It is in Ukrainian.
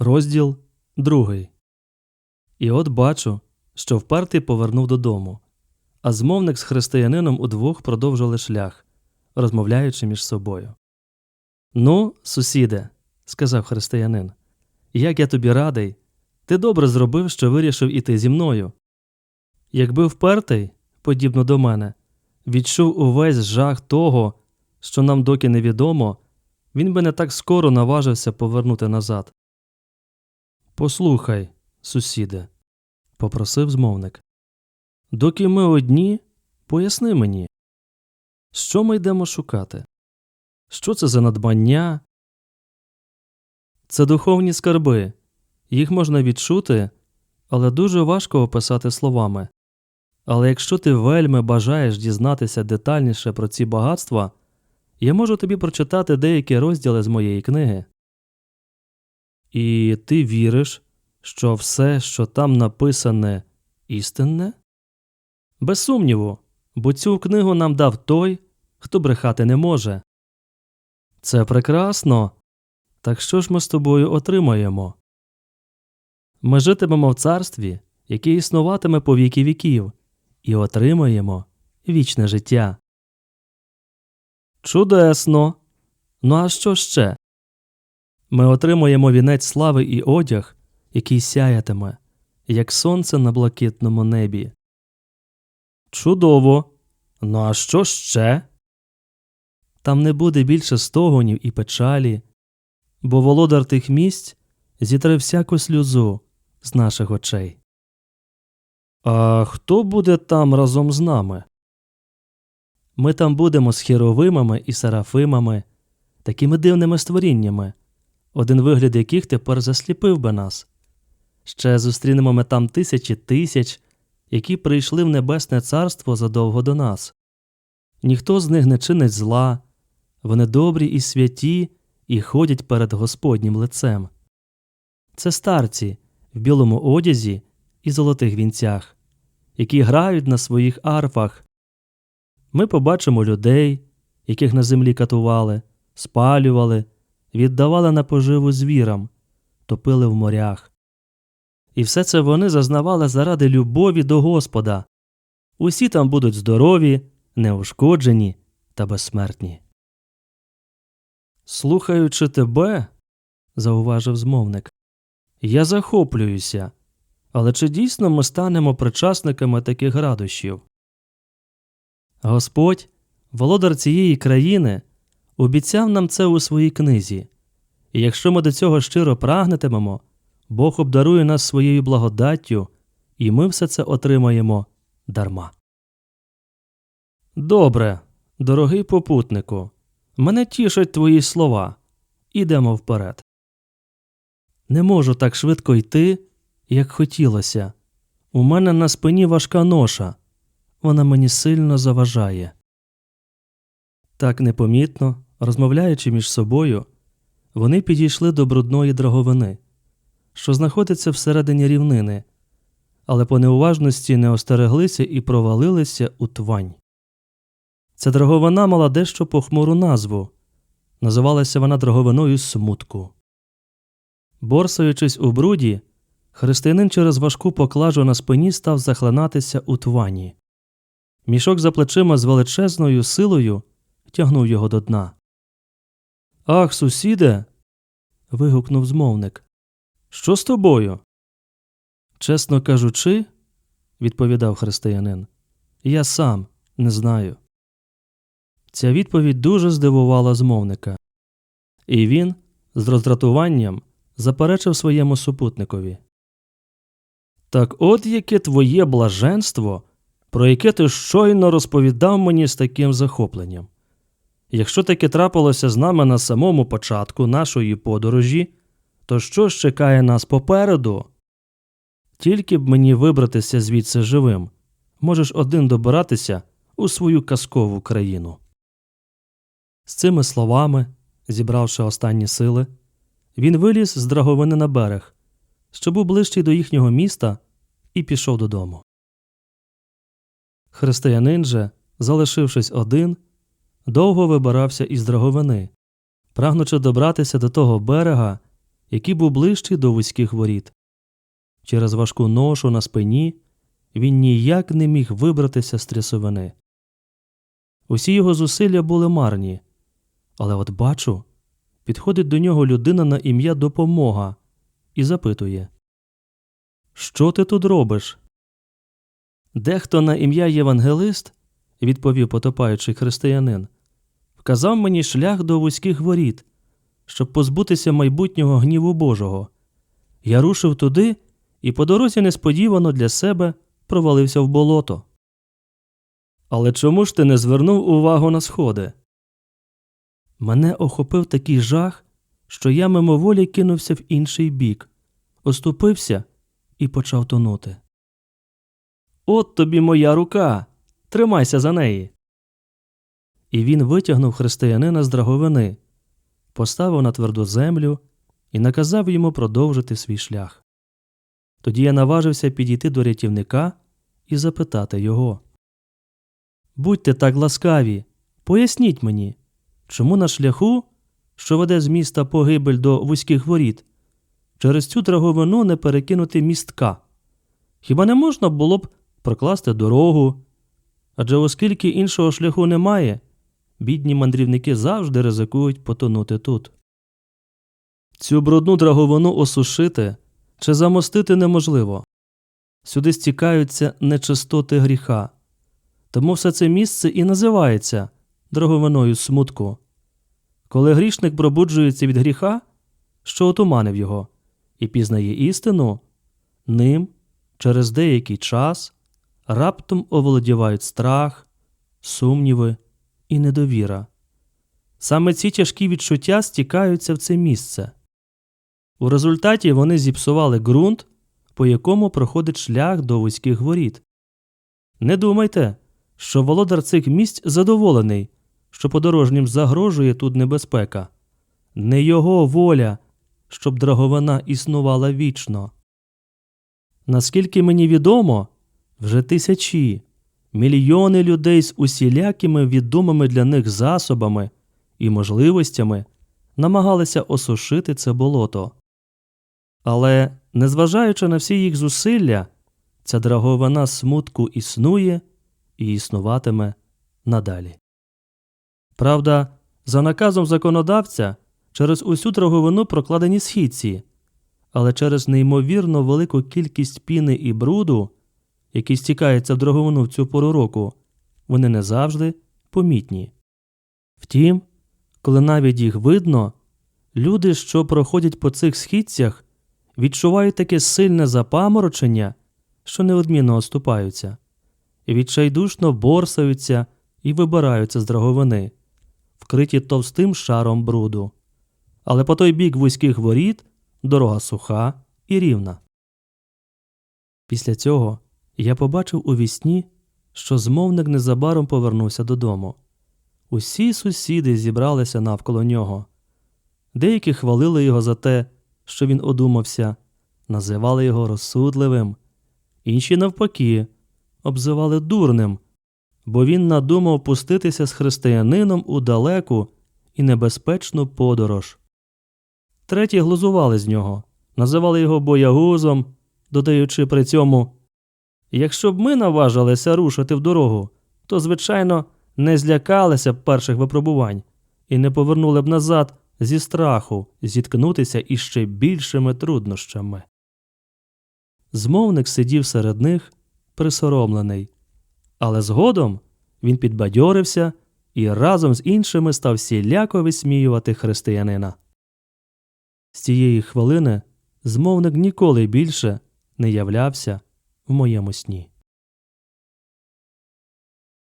Розділ другий. І от бачу, що впертий повернув додому, а змовник з християнином удвох продовжили шлях, розмовляючи між собою. Ну, сусіде, сказав християнин, як я тобі радий, ти добре зробив, що вирішив іти зі мною. Якби впертий, подібно до мене, відчув увесь жах того, що нам доки невідомо, він би не так скоро наважився повернути назад. Послухай, сусіде, попросив змовник. Доки ми одні, поясни мені, що ми йдемо шукати? Що це за надбання? Це духовні скарби. Їх можна відчути, але дуже важко описати словами. Але якщо ти вельми бажаєш дізнатися детальніше про ці багатства, я можу тобі прочитати деякі розділи з моєї книги. І ти віриш, що все, що там написане, істинне? Без сумніву, бо цю книгу нам дав той, хто брехати не може. Це прекрасно. Так що ж ми з тобою отримаємо? Ми житимемо в царстві, яке існуватиме по віки віків, і отримаємо вічне життя. Чудесно. Ну а що ще? Ми отримуємо вінець слави і одяг, який сяятиме, як сонце на блакитному небі. Чудово. Ну а що ще? Там не буде більше стогонів і печалі, бо володар тих місць зітре всяку сльозу з наших очей. А хто буде там разом з нами? Ми там будемо з хіровимами і серафимами, такими дивними створіннями, один вигляд яких тепер засліпив би нас. Ще зустрінемо ми там тисячі тисяч, які прийшли в Небесне Царство задовго до нас. Ніхто з них не чинить зла, вони добрі і святі і ходять перед Господнім лицем. Це старці в білому одязі і золотих вінцях, які грають на своїх арфах. Ми побачимо людей, яких на землі катували, спалювали, віддавали на поживу звірам, топили в морях. І все це вони зазнавали заради любові до Господа. Усі там будуть здорові, неушкоджені та безсмертні. Слухаючи тебе, зауважив змовник, я захоплююся. Але чи дійсно ми станемо причасниками таких радощів? Господь, володар цієї країни, обіцяв нам це у своїй книзі, і якщо ми до цього щиро прагнетимемо, Бог обдарує нас своєю благодаттю, і ми все це отримаємо дарма. Добре, дорогий попутнику, мене тішать твої слова. Ідемо вперед. Не можу так швидко йти, як хотілося. У мене на спині важка ноша. Вона мені сильно заважає. Так непомітно, розмовляючи між собою, вони підійшли до брудної драговини, що знаходиться всередині рівнини, але по неуважності не остереглися і провалилися у твань. Ця драговина мала дещо похмуру назву. Називалася вона драговиною смутку. Борсаючись у бруді, християнин через важку поклажу на спині став захлинатися у твані. Мішок за плечима з величезною силою тягнув його до дна. Ах, сусіде. вигукнув змовник. Що з тобою? Чесно кажучи, відповідав християнин, я сам не знаю. Ця відповідь дуже здивувала змовника, і він з роздратуванням заперечив своєму супутникові. Так от яке твоє блаженство, про яке ти щойно розповідав мені з таким захопленням. Якщо таке трапилося з нами на самому початку нашої подорожі, то що ж чекає нас попереду? Тільки б мені вибратися звідси живим, можеш один добиратися у свою казкову країну. З цими словами, зібравши останні сили, він виліз з драговини на берег, що був ближчий до їхнього міста, і пішов додому. Християнин же, залишившись один, довго вибирався із драговини, прагнучи добратися до того берега, який був ближчий до вузьких воріт. Через важку ношу на спині він ніяк не міг вибратися з трясовини. Усі його зусилля були марні, але от бачу, підходить до нього людина на ім'я Допомога і запитує Що ти тут робиш? Дехто на ім'я Євангелист, відповів потопаючий християнин, вказав мені шлях до вузьких воріт, щоб позбутися майбутнього гніву Божого. Я рушив туди і по дорозі несподівано для себе провалився в болото. Але чому ж ти не звернув увагу на сходи? Мене охопив такий жах, що я мимоволі кинувся в інший бік, оступився і почав тонути. От тобі моя рука. Тримайся за неї. І він витягнув християнина з драговини, поставив на тверду землю і наказав йому продовжити свій шлях. Тоді я наважився підійти до рятівника і запитати його Будьте так ласкаві, поясніть мені, чому на шляху, що веде з міста погибель до вузьких воріт, через цю драговину не перекинути містка? Хіба не можна було б прокласти дорогу? Адже оскільки іншого шляху немає, бідні мандрівники завжди ризикують потонути тут. Цю брудну драговину осушити чи замостити неможливо. Сюди стікаються нечистоти гріха, тому все це місце і називається драговиною смутку. Коли грішник пробуджується від гріха, що отуманив його, і пізнає істину, ним через деякий час раптом оволодівають страх, сумніви і недовіра. Саме ці тяжкі відчуття стікаються в це місце. У результаті вони зіпсували ґрунт, по якому проходить шлях до вузьких воріт. Не думайте, що володар цих місць задоволений, що подорожнім загрожує тут небезпека. Не його воля, щоб драговина існувала вічно. Наскільки мені відомо, вже тисячі, мільйони людей з усілякими відомими для них засобами і можливостями намагалися осушити це болото. Але, незважаючи на всі їх зусилля, ця драговина смутку існує і існуватиме надалі. Правда, за наказом законодавця через усю драговину прокладені східці, але через неймовірно велику кількість піни і бруду, які стікаються в драговину в цю пору року, вони не завжди помітні. Втім, коли навіть їх видно, люди, що проходять по цих східцях, відчувають таке сильне запаморочення, що неодмінно оступаються, відчайдушно борсаються і вибираються з драговини, вкриті товстим шаром бруду. Але по той бік вузьких воріт дорога суха і рівна. Після цього я побачив у вісні, що змовник незабаром повернувся додому. Усі сусіди зібралися навколо нього. Деякі хвалили його за те, що він одумався, називали його розсудливим, інші, навпаки, обзивали дурним, бо він надумав пуститися з християнином у далеку і небезпечну подорож. Треті глузували з нього, називали його боягузом, додаючи при цьому Якщо б ми наважилися рушити в дорогу, то, звичайно, не злякалися б перших випробувань і не повернули б назад зі страху зіткнутися із ще більшими труднощами. Змовник сидів серед них, присоромлений, але згодом він підбадьорився і разом з іншими став всіляко висміювати християнина. З цієї хвилини змовник ніколи більше не являвся в моєму сні.